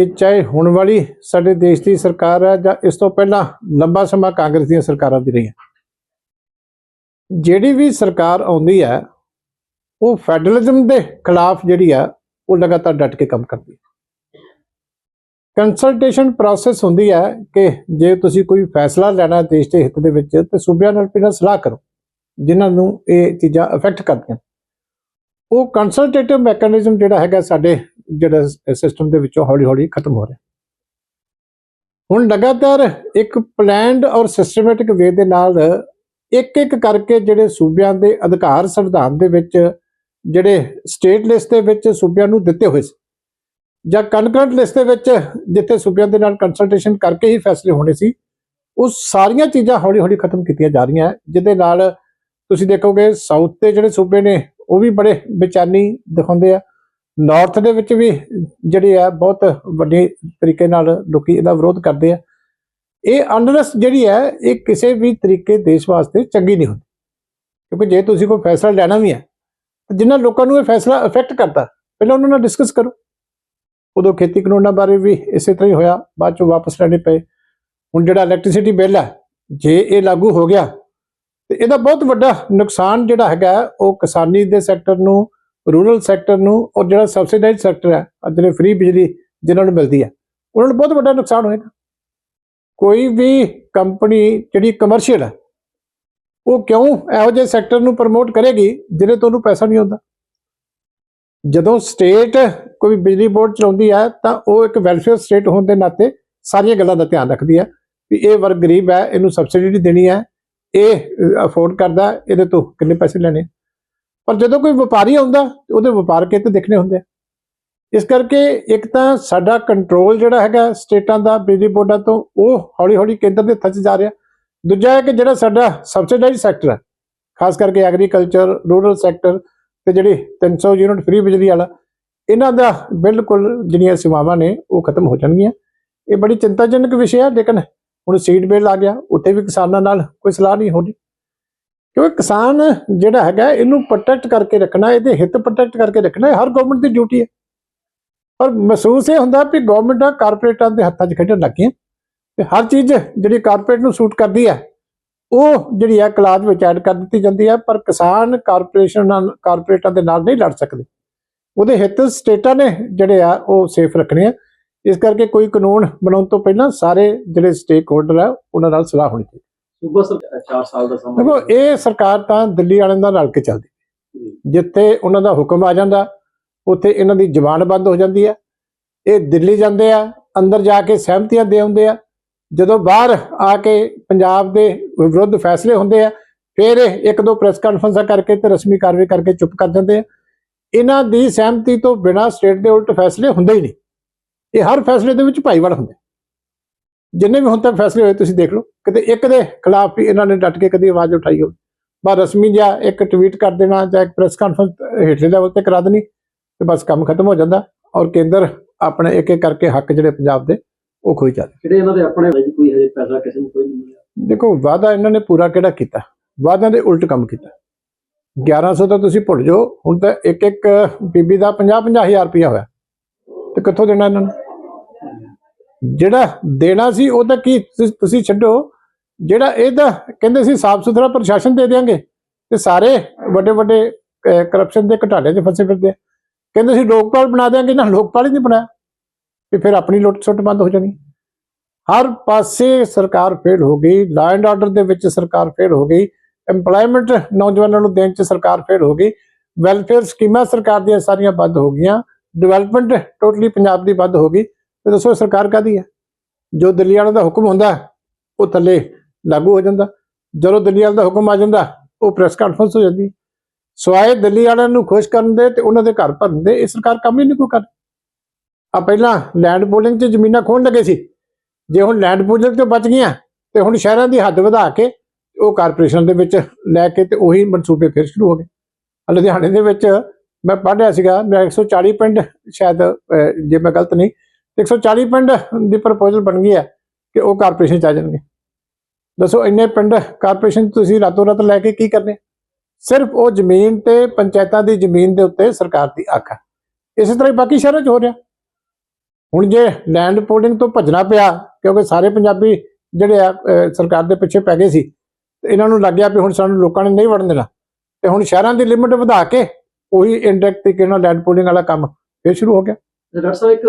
ਕਿ ਚਾਹੇ ਹੁਣ ਵਾਲੀ ਸਾਡੇ ਦੇਸ਼ ਦੀ ਸਰਕਾਰ ਹੈ ਜਾਂ ਇਸ ਤੋਂ ਪਹਿਲਾਂ ਲੰਬਾ ਸਮਾਂ ਕਾਂਗਰਸ ਦੀਆਂ ਸਰਕਾਰਾਂ ਦੀ ਰਹੀਆਂ ਜਿਹੜੀ ਵੀ ਸਰਕਾਰ ਆਉਂਦੀ ਹੈ, ਉਹ ਫੈਡਰਲਿਜ਼ਮ ਦੇ ਖਿਲਾਫ ਜਿਹੜੀ ਆ ਉਹ ਲਗਾਤਾਰ ਡਟ ਕੇ ਕੰਮ ਕਰਦੀ ਹੈ। ਕੰਸਲਟੇਸ਼ਨ ਪ੍ਰੋਸੈਸ ਹੁੰਦੀ ਹੈ ਕਿ ਜੇ ਤੁਸੀਂ ਕੋਈ ਫੈਸਲਾ ਲੈਣਾ ਦੇਸ਼ ਦੇ ਹਿੱਤ ਦੇ ਵਿੱਚ, ਤੇ ਸੂਬਿਆਂ ਨਾਲ ਪਹਿਲਾਂ ਸਲਾਹ ਕਰੋ, ਜਿਨ੍ਹਾਂ ਨੂੰ ਇਹ ਚੀਜ਼ਾਂ ਅਫੈਕਟ ਕਰਦੀਆਂ ਉਹ ਕੰਸਲਟੇਟਿਵ ਮੈਕੈਨਿਜ਼ਮ ਜਿਹੜਾ ਹੈਗਾ ਸਾਡੇ ਜਿਹੜਾ ਸਿਸਟਮ ਦੇ ਵਿੱਚੋਂ ਹੌਲੀ-ਹੌਲੀ ਖਤਮ ਹੋ ਰਿਹਾ। ਹੁਣ ਲਗਾਤਾਰ ਇੱਕ ਪਲਾਨਡ ਔਰ ਸਿਸਟਮੈਟਿਕ ਵੇ ਦੇ ਨਾਲ ਇੱਕ ਇੱਕ ਕਰਕੇ ਜਿਹੜੇ ਸੂਬਿਆਂ ਦੇ ਅਧਿਕਾਰ ਸੰਵਿਧਾਨ ਦੇ ਵਿੱਚ ਜਿਹੜੇ ਸਟੇਟ ਲਿਸਟ ਦੇ ਵਿੱਚ ਸੂਬਿਆਂ ਨੂੰ ਦਿੱਤੇ ਹੋਏ ਸੀ ਜਾਂ ਕਨਕਰੈਂਟ ਲਿਸਟ ਦੇ ਵਿੱਚ ਜਿੱਥੇ ਸੂਬਿਆਂ ਦੇ ਨਾਲ ਕੰਸਲਟੇਸ਼ਨ ਕਰਕੇ ਹੀ ਫੈਸਲੇ ਹੋਣੇ ਸੀ, ਉਹ ਸਾਰੀਆਂ ਚੀਜ਼ਾਂ ਹੌਲੀ-ਹੌਲੀ ਖਤਮ ਕੀਤੀਆਂ ਜਾ ਰਹੀਆਂ। ਜਿਹਦੇ ਨਾਲ ਤੁਸੀਂ ਦੇਖੋਗੇ ਸਾਊਥ ਦੇ ਜਿਹੜੇ ਸੂਬੇ ਨੇ ਉਹ ਵੀ ਬੜੇ ਬੇਚੈਨੀ ਦਿਖਾਉਂਦੇ ਆ। ਨਾਰਥ ਦੇ ਵਿੱਚ ਵੀ ਜਿਹੜੇ ਆ ਬਹੁਤ ਵੱਡੇ ਤਰੀਕੇ ਨਾਲ ਲੋਕੀ ਇਹਦਾ ਵਿਰੋਧ ਕਰਦੇ ਆ। ਇਹ ਅਨਰਸ ਜਿਹੜੀ ਹੈ ਇਹ ਕਿਸੇ ਵੀ ਤਰੀਕੇ ਦੇਸ਼ ਵਾਸਤੇ ਚੰਗੀ ਨਹੀਂ ਹੁੰਦੀ। ਕਿਉਂਕਿ ਜੇ ਤੁਸੀਂ ਕੋਈ ਫੈਸਲਾ ਲੈਣਾ ਵੀ ਹੈ ਤਾਂ ਜਿਨ੍ਹਾਂ ਲੋਕਾਂ ਨੂੰ ਇਹ ਫੈਸਲਾ ਅਫੈਕਟ ਕਰਦਾ, ਪਹਿਲਾਂ ਉਹਨਾਂ ਨਾਲ ਡਿਸਕਸ ਕਰੋ। ਉਦੋਂ ਖੇਤੀ ਕਾਨੂੰਨਾਂ ਬਾਰੇ ਵੀ ਇਸੇ ਤਰ੍ਹਾਂ ਹੀ ਹੋਇਆ, ਬਾਅਦ ਚੋਂ ਵਾਪਸ ਲੈਣੇ ਪਏ। ਹੁਣ ਜਿਹੜਾ ਇਲੈਕਟ੍ਰਿਸਿਟੀ ਬਿੱਲ ਹੈ ਜੇ ਇਹ ਲਾਗੂ ਹੋ ਗਿਆ ਤੇ ਇਹਦਾ ਬਹੁਤ ਵੱਡਾ ਨੁਕਸਾਨ ਜਿਹੜਾ ਹੈਗਾ ਉਹ ਕਿਸਾਨੀ ਦੇ ਸੈਕਟਰ ਨੂੰ ਰੂਰਲ ਸੈਕਟਰ ਨੂੰ, ਔਰ ਜਿਹੜਾ ਸਬਸਿਡਾਈਜ਼ ਸੈਕਟਰ ਹੈ ਜਿਹੜੇ ਫ੍ਰੀ ਬਿਜਲੀ ਜਿਨ੍ਹਾਂ ਨੂੰ ਮਿਲਦੀ ਹੈ, ਉਹਨਾਂ ਨੂੰ ਬਹੁਤ ਵੱਡਾ ਨੁਕਸਾਨ ਹੋਏਗਾ। ਕੋਈ ਵੀ ਕੰਪਨੀ ਜਿਹੜੀ ਕਮਰਸ਼ੀਅਲ ਹੈ, ਉਹ ਕਿਉਂ ਇਹੋ ਜਿਹੇ ਸੈਕਟਰ ਨੂੰ ਪ੍ਰਮੋਟ ਕਰੇਗੀ ਜਿਹਦੇ ਤੋਂ ਉਹਨੂੰ ਪੈਸਾ ਨਹੀਂ ਆਉਂਦਾ ਜਦੋਂ ਸਟੇਟ ਕੋਈ ਬਿਜਲੀ ਬੋਰਡ ਚਲਾਉਂਦੀ ਹੈ, ਤਾਂ ਉਹ ਇੱਕ ਵੈਲਫੇਅਰ ਸਟੇਟ ਹੋਣ ਦੇ ਨਾਤੇ ਸਾਰੀਆਂ ਗੱਲਾਂ ਦਾ ਧਿਆਨ ਰੱਖਦੀ ਹੈ ਵੀ ਇਹ ਵਰਗ ਗਰੀਬ ਹੈ, ਇਹਨੂੰ ਸਬਸਿਡੀ ਦੇਣੀ ਹੈ ਇਹ ਅਫੋਰਡ ਕਰਦਾ, ਇਹਦੇ ਤੋਂ ਕਿੰਨੇ ਪੈਸੇ ਲੈਣੇ। ਪਰ ਜਦੋਂ ਕੋਈ ਵਪਾਰੀ ਆਉਂਦਾ ਉਹਦੇ ਵਪਾਰ ਕਿਤੇ ਦੇਖਣੇ ਹੁੰਦੇ ਆ। ਇਸ ਕਰਕੇ ਇੱਕ ਤਾਂ ਸਾਡਾ ਕੰਟਰੋਲ ਜਿਹੜਾ ਹੈਗਾ, ਸਟੇਟਾਂ ਦਾ, ਬਿਜਲੀ ਬੋਰਡਾਂ ਤੋਂ, ਉਹ ਹੌਲੀ ਹੌਲੀ ਕੇਂਦਰ ਦੇ ਹੱਥਾਂ 'ਚ ਜਾ ਰਿਹਾ। ਦੂਜਾ ਹੈ ਕਿ ਜਿਹੜਾ ਸਾਡਾ ਸਬਸਿਡਾਈਜ਼ ਸੈਕਟਰ ਹੈ ਖਾਸ ਕਰਕੇ ਐਗਰੀਕਲਚਰ ਰੂਰਲ ਸੈਕਟਰ ਤੇ ਜਿਹੜੀ 300 ਯੂਨਿਟ ਫ੍ਰੀ ਬਿਜਲੀ ਵਾਲਾ, ਇਹਨਾਂ ਦਾ ਬਿਲਕੁਲ ਜਿਹੜੀਆਂ ਸੇਵਾਵਾਂ ਨੇ, ਉਹ ਖਤਮ ਹੋ ਜਾਣਗੀਆਂ। ਇਹ ਬੜੀ ਚਿੰਤਾਜਨਕ ਵਿਸ਼ਾ ਹੈ, ਲੇਕਿਨ ਹੁਣ ਸੀਡ ਬੇਲ ਆ ਗਿਆ, ਉੱਥੇ ਵੀ ਕਿਸਾਨਾਂ ਨਾਲ ਕੋਈ ਸਲਾਹ ਨਹੀਂ ਹੋਣੀ। ਕਿਉਂਕਿ ਕਿਸਾਨ ਜਿਹੜਾ ਹੈਗਾ, ਇਹਨੂੰ ਪ੍ਰੋਟੈਕਟ ਕਰਕੇ ਰੱਖਣਾ, ਇਹਦੇ ਹਿੱਤ ਪ੍ਰੋਟੈਕਟ ਕਰਕੇ ਰੱਖਣਾ ਹਰ ਗਵਰਨਮੈਂਟ ਦੀ ਡਿਊਟੀ ਹੈ। ਪਰ ਮਹਿਸੂਸ ਇਹ ਹੁੰਦਾ ਵੀ ਗਵਰਨਮੈਂਟਾਂ ਕਾਰਪੋਰੇਟਾਂ ਦੇ ਹੱਥਾਂ 'ਚ ਖੇਡਣ ਲੱਗੀਆਂ ਤੇ ਹਰ ਚੀਜ਼ ਜਿਹੜੀ ਕਾਰਪੋਰੇਟ ਨੂੰ ਸੂਟ ਕਰਦੀ ਹੈ, ਉਹ ਜਿਹੜੀ ਹੈ ਕਲਾਸ ਵਿੱਚ ਐਡ ਕਰ ਦਿੱਤੀ ਜਾਂਦੀ ਹੈ, ਪਰ ਕਿਸਾਨ ਕਾਰਪੋਰੇਸ਼ਨ ਨਾਲ ਕਾਰਪੋਰੇਟਾਂ ਦੇ ਨਾਲ ਨਹੀਂ ਲੜ ਸਕਦੇ। ਉਹਦੇ ਹਿੱਤ ਸਟੇਟਾਂ ਨੇ ਜਿਹੜੇ ਆ, ਉਹ ਸੇਫ ਰੱਖਣੇ ਆ। ਇਸ ਕਰਕੇ ਕੋਈ ਕਾਨੂੰਨ ਬਣਾਉਣ ਤੋਂ ਪਹਿਲਾਂ ਸਾਰੇ ਜਿਹੜੇ ਸਟੇਕ ਹੋਲਡਰ ਆ ਉਹਨਾਂ ਨਾਲ ਸਲਾਹ ਹੋਣੀ ਚਾਹੀਦੀ। ਸੂਬਾ ਸਰਕਾਰ 4 ਸਾਲ ਦਾ ਸਮਾਂ ਦੇਖੋ ਇਹ ਸਰਕਾਰ ਤਾਂ ਦਿੱਲੀ ਵਾਲਿਆਂ ਦਾ ਰਲ ਕੇ ਚੱਲਦੀ। ਜਿੱਥੇ ਉਹਨਾਂ ਦਾ ਹੁਕਮ ਆ ਜਾਂਦਾ ਉੱਥੇ ਇਹਨਾਂ ਦੀ ਜ਼ੁਬਾਨ ਬੰਦ ਹੋ ਜਾਂਦੀ ਹੈ। ਇਹ ਦਿੱਲੀ ਜਾਂਦੇ ਆ ਅੰਦਰ ਜਾ ਕੇ ਸਹਿਮਤੀਆਂ ਦੇ ਆਉਂਦੇ ਆ। ਜਦੋਂ ਬਾਹਰ ਆ ਕੇ ਪੰਜਾਬ ਦੇ ਵਿਰੁੱਧ ਫੈਸਲੇ ਹੁੰਦੇ ਆ ਫਿਰ ਇਹ ਇੱਕ ਦੋ ਪ੍ਰੈਸ ਕਾਨਫਰੰਸਾਂ ਕਰਕੇ ਤੇ ਰਸਮੀ ਕਾਰਵਾਈ ਕਰਕੇ ਚੁੱਪ ਕਰ ਜਾਂਦੇ ਆ। ਇਹਨਾਂ ਦੀ ਸਹਿਮਤੀ ਤੋਂ ਬਿਨਾਂ ਸਟੇਟ ਦੇ ਉਲਟ ਫੈਸਲੇ ਹੁੰਦੇ ਹੀ ਨਹੀਂ। ਇਹ ਹਰ ਫੈਸਲੇ ਦੇ ਵਿੱਚ ਭਾਈਵਾਲ ਹੁੰਦੇ। ਜਿੰਨੇ ਵੀ ਹੁਣ ਤੱਕ ਫੈਸਲੇ ਹੋਏ ਤੁਸੀਂ ਦੇਖ ਲਓ। ਕਿਤੇ ਇੱਕ ਦੇ ਖਿਲਾਫ ਵੀ ਇਹਨਾਂ ਨੇ ਡਟ ਕੇ ਕਦੀ ਆਵਾਜ਼ ਉਠਾਈ ਹੋਵੇ। ਬਸ ਰਸਮੀ ਜਾਂ ਇੱਕ ਟਵੀਟ ਕਰ ਦੇਣਾ ਜਾਂ ਇੱਕ ਪ੍ਰੈਸ ਕਾਨਫਰੰਸ ਹੇਠਲੇ ਲੈਵਲ ਤੇ ਕਰਾ ਦੇਣੀ ਤੇ ਬਸ ਕੰਮ ਖਤਮ ਹੋ ਜਾਂਦਾ ਔਰ ਕੇਂਦਰ ਆਪਣੇ ਇੱਕ ਇੱਕ ਕਰਕੇ ਹੱਕ ਜਿਹੜੇ ਪੰਜਾਬ ਦੇ ਉਹ ਖੋਈ ਜਾਂਦੇ ਜਿਹੜੇ ਇਹਨਾਂ ਦੇ ਆਪਣੇ ਵਿੱਚ ਕੋਈ ਹਜੇ ਪੈਸਾ ਕਿਸੇ ਨੂੰ ਕੋਈ ਨਹੀਂ ਮਿਲਿਆ। ਦੇਖੋ ਵਾਅਦਾ ਇਹਨਾਂ ਨੇ ਪੂਰਾ ਕਿਹੜਾ ਕੀਤਾ? ਵਾਅਦਿਆਂ ਦੇ ਉਲਟ ਕੰਮ ਕੀਤਾ। 1100 ਤਾਂ ਤੁਸੀਂ ਭੁੱਲ ਜਾਓ ਹੁਣ ਤਾਂ ਇੱਕ ਇੱਕ ਬੀਬੀ ਦਾ 50 50 ਹਜ਼ਾਰ ਰੁਪਇਆ ਹੋਇਆ। ਤੇ ਕਿੱਥੋਂ ਦੇਣਾ ਇਹਨਾਂ ਨੂੰ? ਜਿਹੜਾ ਦੇਣਾ ਸੀ ਉਹ ਤਾਂ ਕੀ ਤੁਸ- ਤੁਸੀਂ ਛੱਡੋ। ਜਿਹੜਾ ਇਹਦਾ ਕਹਿੰਦੇ ਸੀ ਸਾਫ਼ ਸੁਥਰਾ ਪ੍ਰਸ਼ਾਸਨ ਦੇ ਦੇਾਂਗੇ ਤੇ ਸਾਰੇ ਵੱਡੇ ਵੱਡੇ ਕਰਪਸ਼ਨ ਦੇ ਘਟਾਲੇ 'ਚ ਫਸੇ ਫਿਰਦੇ ਆ। ਕਹਿੰਦੇ ਸੀ ਲੋਕਪਾਲ ਬਣਾ ਦੇਾਂਗੇ ਨਾ ਲੋਕਪਾਲ ਹੀ ਨਹੀਂ ਬਣਾਇਆ। ਤੇ ਫਿਰ ਆਪਣੀ ਲੁੱਟ ਸੁੱਟ ਬੰਦ ਹੋ ਜਾਣੀ। ਹਰ ਪਾਸੇ ਸਰਕਾਰ ਫੇਲ ਹੋ ਗਈ ਲਾ ਐਂਡ ਆਰਡਰ ਦੇ ਵਿੱਚ ਸਰਕਾਰ ਫੇਲ ਹੋ ਗਈ, EMPLOYMENT ਨੌਜਵਾਨਾਂ ਨੂੰ ਦੇਣ 'ਚ ਸਰਕਾਰ ਫੇਲ ਹੋ ਗਈ ਵੈਲਫੇਅਰ ਸਕੀਮਾਂ ਸਰਕਾਰ ਦੀਆਂ ਸਾਰੀਆਂ ਬੰਦ ਹੋ ਗਈਆਂ। ਡਿਵੈਲਪਮੈਂਟ ਟੋਟਲੀ ਪੰਜਾਬ ਦੀ ਵੱਧ ਹੋ ਗਈ। ਤੇ ਦੱਸੋ ਸਰਕਾਰ ਕਾਦੀ ਹੈ? ਜੋ ਦਿੱਲੀ ਵਾਲਿਆਂ ਦਾ ਹੁਕਮ ਹੁੰਦਾ, ਉਹ ਥੱਲੇ ਲਾਗੂ ਹੋ ਜਾਂਦਾ। ਜਦੋਂ ਦਿੱਲੀ ਵਾਲਿਆਂ ਦਾ ਹੁਕਮ ਆ ਜਾਂਦਾ, ਉਹ ਪ੍ਰੈਸ ਕਾਨਫਰੰਸ ਹੋ ਜਾਂਦੀ ਸਵਾਏ ਦਿੱਲੀ ਵਾਲਿਆਂ ਨੂੰ ਖੁਸ਼ ਕਰਨ ਦੇ ਤੇ ਉਹਨਾਂ ਦੇ ਘਰ ਭਰਨ ਦੇ, ਇਹ ਸਰਕਾਰ ਕੰਮ ਹੀ ਨਹੀਂ ਕੋਈ ਕਰ ਆ ਪਹਿਲਾਂ ਲੈਂਡ ਪੂਲਿੰਗ 'ਚ ਜ਼ਮੀਨਾਂ ਖੋਣ ਲੱਗੇ ਸੀ। ਜੇ ਹੁਣ ਲੈਂਡ ਪੂਲਿੰਗ ਤੋਂ ਬਚ ਗਈਆਂ, ਤੇ ਹੁਣ ਸ਼ਹਿਰਾਂ ਦੀ ਹੱਦ ਵਧਾ ਕੇ ਉਹ ਕਾਰਪੋਰੇਸ਼ਨ ਦੇ ਵਿੱਚ ਲੈ ਕੇ ਤੇ ਉਹੀ ਮਨਸੂਬੇ ਫਿਰ ਸ਼ੁਰੂ ਹੋ ਗਏ। ਲੁਧਿਆਣੇ ਦੇ ਵਿੱਚ ਮੈਂ ਪੜ੍ਹਿਆ ਸੀਗਾ, ਮੈਂ 140 ਪਿੰਡ ਸ਼ਾਇਦ ਜੇ ਮੈਂ ਗਲਤ ਨਹੀਂ 140 ਪਿੰਡ ਦੀ ਪ੍ਰਪੋਜ਼ਲ ਬਣ ਗਈ ਹੈ ਕਿ ਉਹ ਕਾਰਪੋਰੇਸ਼ਨ ਚ ਆ ਜਾਣਗੇ। ਦੱਸੋ, ਇੰਨੇ ਪਿੰਡ ਕਾਰਪੋਰੇਸ਼ਨ ਤੁਸੀਂ ਰਾਤੋਂ ਰਾਤ ਲੈ ਕੇ ਕੀ ਕਰਨੇ? ਸਿਰਫ ਉਹ ਜ਼ਮੀਨ ਤੇ ਪੰਚਾਇਤਾਂ ਦੀ ਜ਼ਮੀਨ ਦੇ ਉੱਤੇ ਸਰਕਾਰ ਦੀ ਅੱਖ ਹੈ। ਇਸੇ ਤਰ੍ਹਾਂ ਹੀ ਬਾਕੀ ਸ਼ਹਿਰਾਂ 'ਚ ਹੋ ਰਿਹਾ। ਹੁਣ ਜੇ ਲੈਂਡ ਪੋਲਿੰਗ ਤੋਂ ਭੱਜਣਾ ਪਿਆ, ਕਿਉਂਕਿ ਸਾਰੇ ਪੰਜਾਬੀ ਜਿਹੜੇ ਆ ਸਰਕਾਰ ਦੇ ਪਿੱਛੇ ਪੈ ਗਏ ਸੀ ਇਹਨਾਂ ਨੂੰ ਲੱਗਿਆ ਵੀ ਹੁਣ ਸਾਨੂੰ ਲੋਕਾਂ ਨੇ ਨਹੀਂ ਵੜਨ ਦੇਣਾ। ਤੇ ਹੁਣ ਸ਼ਹਿਰਾਂ ਦੀ ਲਿਮਟ ਵਧਾ ਕੇ ਉਹੀ ਇਨਡਾਇਰੈਕਟ ਤਰੀਕੇ ਨਾਲ ਲੈਂਡ ਪੋਲਿੰਗ ਵਾਲਾ ਕੰਮ ਫੇਰ ਸ਼ੁਰੂ ਹੋ ਗਿਆ। ਡਾਕਟਰ ਸਾਹਿਬ, ਇੱਕ